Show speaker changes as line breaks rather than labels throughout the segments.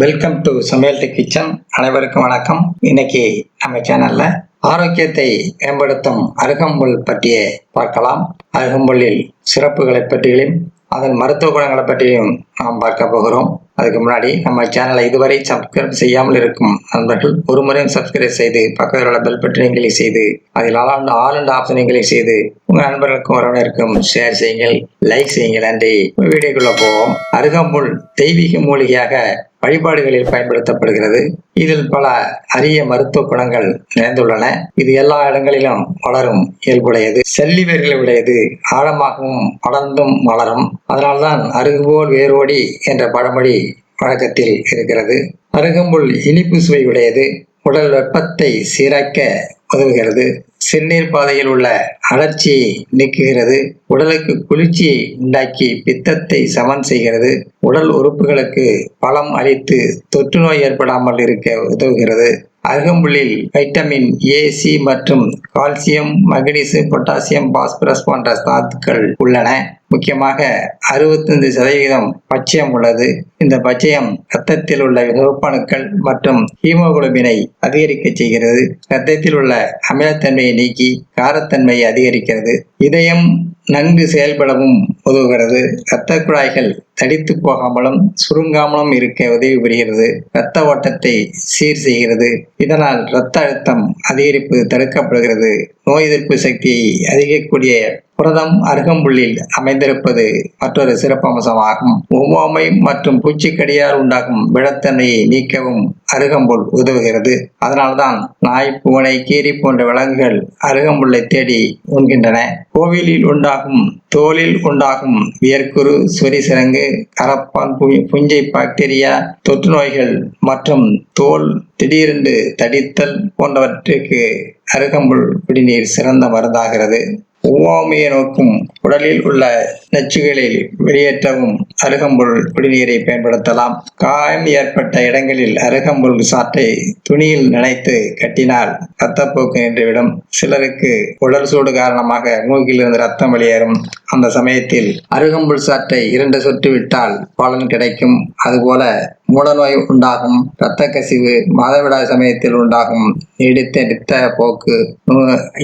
Welcome to சமையல் tech kitchen அனைவருக்கும் வணக்கம். இன்னைக்கு நம்ம சேனல்ல ஆரோக்கியத்தை மேம்படுத்தும் அருகம்புல் பற்றிய பார்க்கலாம். அருகம்புல்லில் சிறப்புகளை பற்றியும் அதன் மருத்துவ குணங்களை பற்றியும் நாம் பார்க்க போகிறோம். அதுக்கு முன்னாடி நம்ம சேனலை இதுவரை சப்ஸ்கிரைப் செய்யாமல் இருக்கும் நண்பர்கள் ஒரு முறையும் சப்ஸ்கிரைப் செய்து பக்கத்தில் உள்ள பெல் பட்டனை கிளிக் செய்து அதில் ஆளாண்டு ஆளுண்டு ஆப்ஷனை கிளிக் செய்து உங்கள் நண்பர்களுக்கும் உறவினருக்கும் ஷேர் செய்யுங்கள் லைக் செய்யுங்கள். நன்றி. வீடியோக்குள்ள போவோம். அருகம்புல் தெய்வீக மூலிகையாக வழிபாடுகளில் பயன்படுத்தப்படுகிறது. இதில் பல அரிய மருத்துவ குணங்கள் நிறைந்துள்ளன. இது எல்லா இடங்களிலும் வளரும் இயல்புடையது. செல்லி உடையது ஆழமாகவும் வளர்ந்தும் வளரும். அதனால்தான் அருகுபோல் வேரோடி என்ற பழமொழி வழக்கத்தில் இருக்கிறது. அருகம்புல் இனிப்பு சுவை உடையது உடல் வெப்பத்தை சீராக்க உதவுகிறது. சிறுநீர் பாதையில் உள்ள அழற்சியை நீக்குகிறது. உடலுக்கு குளிர்ச்சியை உண்டாக்கி பித்தத்தை சமன் செய்கிறது. உடல் உறுப்புகளுக்கு பலம் அளித்து தொற்று நோய் ஏற்படாமல் இருக்க உதவுகிறது. அருகம்புல்லில் வைட்டமின் ஏ சி மற்றும் கால்சியம் மக்னீசியம் பொட்டாசியம் பாஸ்பரஸ் போன்ற தாத்துக்கள் உள்ளன. முக்கியமாக அறுபத்தைந்து சதவீதம் பச்சையம் உள்ளது. இந்த பச்சையம் இரத்தத்தில் உள்ள சிவப்பணுக்கள் மற்றும் ஹீமோகுளோபினை அதிகரிக்க செய்கிறது. இரத்தத்தில் உள்ள அமிலத்தன்மையை நீக்கி காரத்தன்மையை அதிகரிக்கிறது. இதயம் நன்கு செயல்படவும் உதவுகிறது. இரத்த குழாய்கள் தடித்து போகாமலும் சுருங்காமலும் இருக்க உதவி புரிகிறது இரத்த ஓட்டத்தை சீர் செய்கிறது. இதனால் இரத்த அழுத்தம் அதிகரிப்பு தடுக்கப்படுகிறது. நோய் எதிர்ப்பு சக்தியை அதிகரிக்கக்கூடிய புரதம் அருகம்புள்ளில் அமைந்திருப்பது மற்றொரு சிறப்பம்சமாகும். ஒவ்வாமை மற்றும் பூச்சிக்கடியால் உண்டாகும் விழத்தன்மையை நீக்கவும் அருகம்புல் உதவுகிறது. அதனால்தான் நாய் பூனை கீரி போன்ற விலங்குகள் அருகம்புல்லை தேடி உண்கின்றன. கோவிலில் உண்டாகும் தோலில் உண்டாகும் வியர்க்குரு சொரிசிறங்கு கரப்பான் புஞ்சை பாக்டீரியா தொற்று நோய்கள் மற்றும் தோல் திடீரென்று தடித்தல் போன்றவற்றிற்கு அருகம்புல் குடிநீர் சிறந்த மருந்தாகிறது. ஒவ்வாமையை நோக்கும் உடலில் உள்ள நச்சுகளில் வெளியேற்றவும் அருகம்புல் குடிநீரை பயன்படுத்தலாம். காயம் ஏற்பட்ட இடங்களில் அருகம்புல் சாற்றை துணியில் நினைத்து கட்டினால் ரத்தப்போக்கு நின்றுவிடும். சிலருக்கு உடல் சூடு காரணமாக மூக்கிலிருந்து ரத்தம் வெளியேறும். அந்த சமயத்தில் அருகம்புல் சாற்றை இரண்டு சொட்டு விட்டால் பலன் கிடைக்கும். அதுபோல மூலநோய் உண்டாகும். இரத்த கசிவு மாதவிடாய் சமயத்தில் உண்டாகும். நீடித்த நித்த போக்கு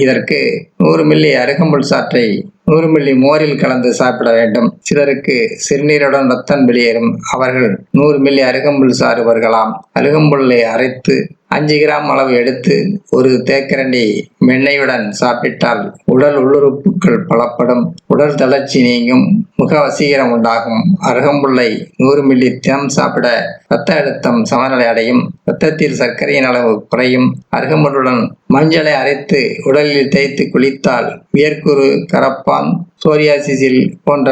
இதற்கு நூறு மில்லி அருகம்புல் சாற்றை நூறு மில்லி மோரில் கலந்து சாப்பிட வேண்டும். சிலருக்கு சிறுநீருடன் ரத்தம் வெளியேறும். அவர்கள் நூறு மில்லி அருகம்புல் சாறு வருகலாம் அருகம்புல்லை அரைத்து அஞ்சு கிராம் அளவு எடுத்து ஒரு தேக்கரண்டி மென்னையுடன் சாப்பிட்டால் உடல் உள்ளுறுப்புகள் பலப்படும். உடல் தளர்ச்சி நீங்கும். முக வசீகரம் உண்டாகும். அருகம்புல்லை நூறு மில்லி தினம் சாப்பிட இரத்த அழுத்தம் சமநிலை அடையும். இரத்தத்தில் சர்க்கரையின் அளவு குறையும். அருகம்புல்லுடன் மஞ்சளை அரைத்து உடலில் தேய்த்து குளித்தால் வியர்க்குரு கரப்பான் சோரியாசிசில் போன்ற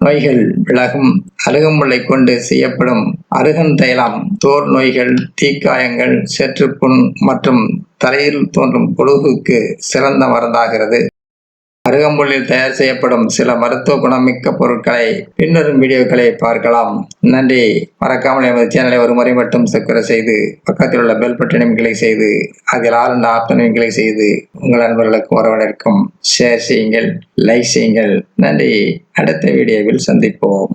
நோய்கள் விலகும் அருகம்புல்லை கொண்டு செய்யப்படும் அருகன் தைலம் தோல் நோய்கள் தீக்காயங்கள் சேற்றுப்புண் மற்றும் தலையில் தோன்றும் பொழுகுக்கு சிறந்த மருந்தாகிறது. அருகம்புல்லில் தயார் செய்யப்படும் சில மருத்துவ குணமிக்க பொருட்களை பின்வரும் வீடியோக்களை பார்க்கலாம். நன்றி. மறக்காமல் எமது சேனலை ஒரு முறை மட்டும் சக்கரை செய்து பக்கத்தில் உள்ள பெல் பட்டனையும் கிளிக் செய்து அதில் ஆறு ஆப்ஷனையும் கிளிக் செய்து உங்கள் நண்பர்களுக்கு உறவினருக்கும் ஷேர் செய்யுங்கள் லைக் செய்யுங்கள். நன்றி. அடுத்த வீடியோவில் சந்திப்போம்.